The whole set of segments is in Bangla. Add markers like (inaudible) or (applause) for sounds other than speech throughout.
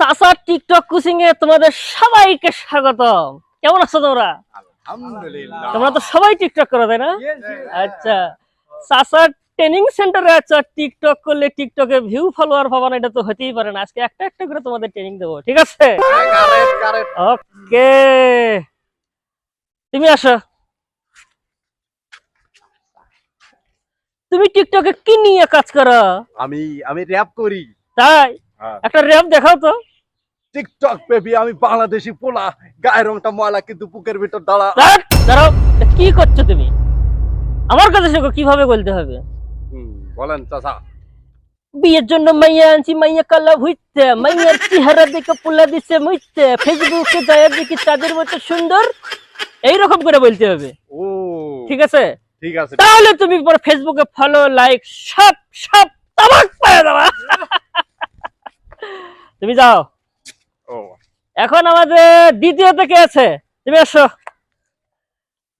সাসা টিকটক কুচিং এ তোমাদের সবাইকে স্বাগতম। কেমন আছো তোমরা? তোমরা তো সবাই টিকটক করো তাই না? আচ্ছা। সাসা ট্রেনিং সেন্টারে আছো টিকটক করলে টিকটকে ভিউ ফলোয়ার পাবা না এটা তো হতেই পারে না। আজকে একটা একটা করে তোমাদের ট্রেনিং দেবো ঠিক আছে? ওকে তুমি আসো। তুমি টিকটকে কি নিয়ে কাজ করো? আমি আমি র্যাপ করি। তাই। একটা র্যাপ দেখাও তো। টিকটক বেবি আমি বাংলাদেশি পোলা। গায়ের রংটা ময়লা কিন্তু বুকের ভিতর দাঁড়া। দাঁড়াও, কি করছ তুমি? আমার কাছে শেখো কীভাবে বলতে হবে? বলেন চাচা। বিয়ের জন্য মাইয়া আনছি মাইয়া কালা ভুইতে। মাইয়ার চেহারা দেখে পোলা দিচ্ছে মুইতে। ফেসবুকে যায় দেখি তাদের মতো সুন্দর। এই রকম করে বলতে হবে। ও। ঠিক আছে? ঠিক আছে। তাহলে তুমি পরে ফেসবুকে ফলো লাইক সব সব তামাক! তুমি যাও। ও। এখন আমাদের দ্বিতীয় থেকে আছে? তুমি আসো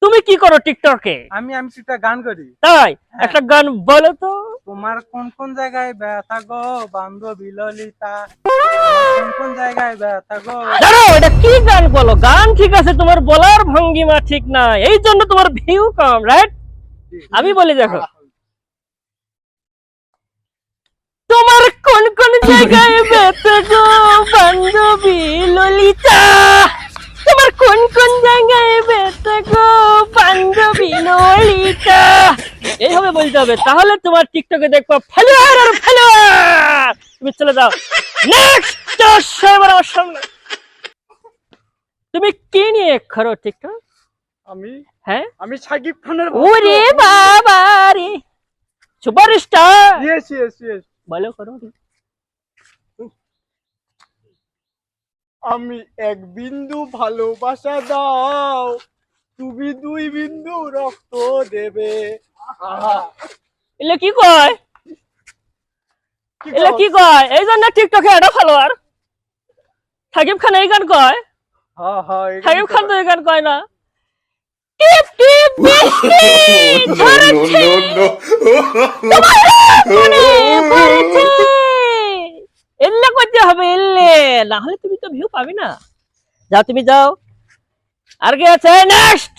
তুমি কি করো টিকটকে? আমি আমি সেটা গান করি। তাই? একটা গান বলো তো। তোমার কোন কোন জায়গায় ব্যথা গো বান্ধবী ললিতা? কোন কোন জায়গায় ব্যথা গো? দাঁড়াও এটা কি গান বলো? গান ঠিক আছে তোমার বলার ভঙ্গিমা ঠিক না। এই জন্য তোমার ভিউ কম রাইট আমি বলি দেখো। তোমার কোন কোন জায়গায় ব্যথা (laughs) ললিতা তোমার কোন কোন জায়গায় ব্যথা গো বান্ধবী ললিতা এইভাবে বলতে হবে তাহলে তোমার টিকটকে দেখব ফলোয়ার আর ফলোয়ার তুমি চলে যাও। নেক্সট এবার আমার সামনে। তুমি কি নিয়ে করো টিকটক আমি? হ্যাঁ? আমি সাকিব খানের ওরে বাবা রে সুপারস্টার। ইয়েস ইয়েস ইয়েস বলো করো। আমি এক বিন্দু ভালোবাসা দাও তুমি দুই বিন্দু রক্ত দেবে এলে কি কয় এলে কি কয় এই জন্য টিকটকে এটা ফলোয়ার সাকিব খান এই গান কয় হ্যাঁ হ্যাঁ সাকিব খান তো এই গান কয় না টিপ টিপ বৃষ্টি ঝরেছে না হলে তুমি তো ভিউ পাবে না। যাও তুমি যাও। আর কে আছে? নেক্সট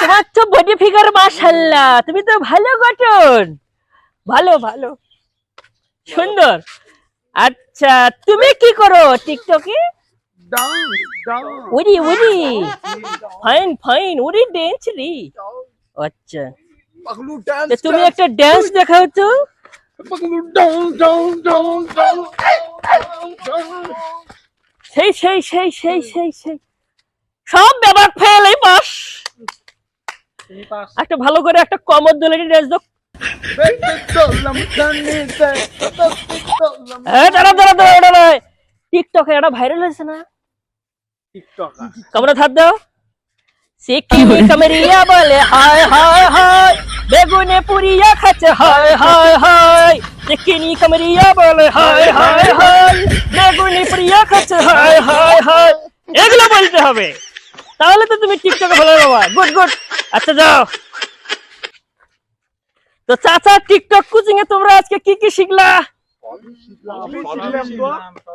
তোমার তো বডি ফিগার মাশাল্লাহ তুমি তো ভালো গঠন। ভালো ভালো। সুন্দর। আচ্ছা তুমি কি করো টিকটকে? উড়ি উড়ি। ফাইন ফাইন উড়ি ড্যান্স রি। আচ্ছা। তুমি একটা ড্যান্স দেখাও তো। সেই সেই সেই সেই সেই সেই। সব ব্যাপার ফেল এই পাস। একটা ভালো করে একটা কমর দোলে ড্যান্স দাও টিকটকে এটা ভাইরাল হয়েছে না? টিকটক কমরা থাক দাও। সিকিমি কামরিয়া বলে হায় হায় হায়। বেগুনে পুরিয়া খাচ্ছে, হায় হায় হায়। সিকিনি কামরিয়া বলে, হায় হায় হায়। বেগুনে পুরিয়া খাচ্ছে, হায় হায় হায়। এগুলো বলতে হবে। তাহলে তো তুমি টিকটকে ভালো বাবা। Good good. আচ্ছা যাও। তো চাচা, টিকটক কোচিং এ তোমরা আজকে কি কি শিখলা?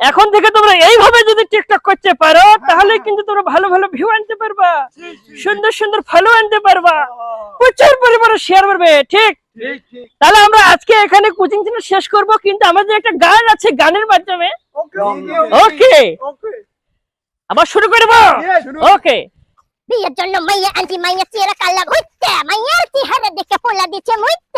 এখন থেকে তোমরা এইভাবে যদি টিকটক করতে পারো, তাহলে কিন্তু তোমরা ভালো ভালো ভিউ আনতে পারবা। সুন্দর সুন্দর ফলো আনতে পারবা। প্রচুর পরিমাণে শেয়ার করবে ঠিক? তাহলে আমরা আজকে এখানে কোচিং চ্যানেল শেষ করব কিন্তু আমাদের একটা গান আছে গানের মাধ্যমে। ওকে ওকে ওকে আবার শুরু করব? ওকে বিয়ের জন্য মাইয়া আনছি মাইয়া চেহারা কালা ঘুরতে মাইয়ার চেহারা দেখে পোলা দিচ্ছে মুইতে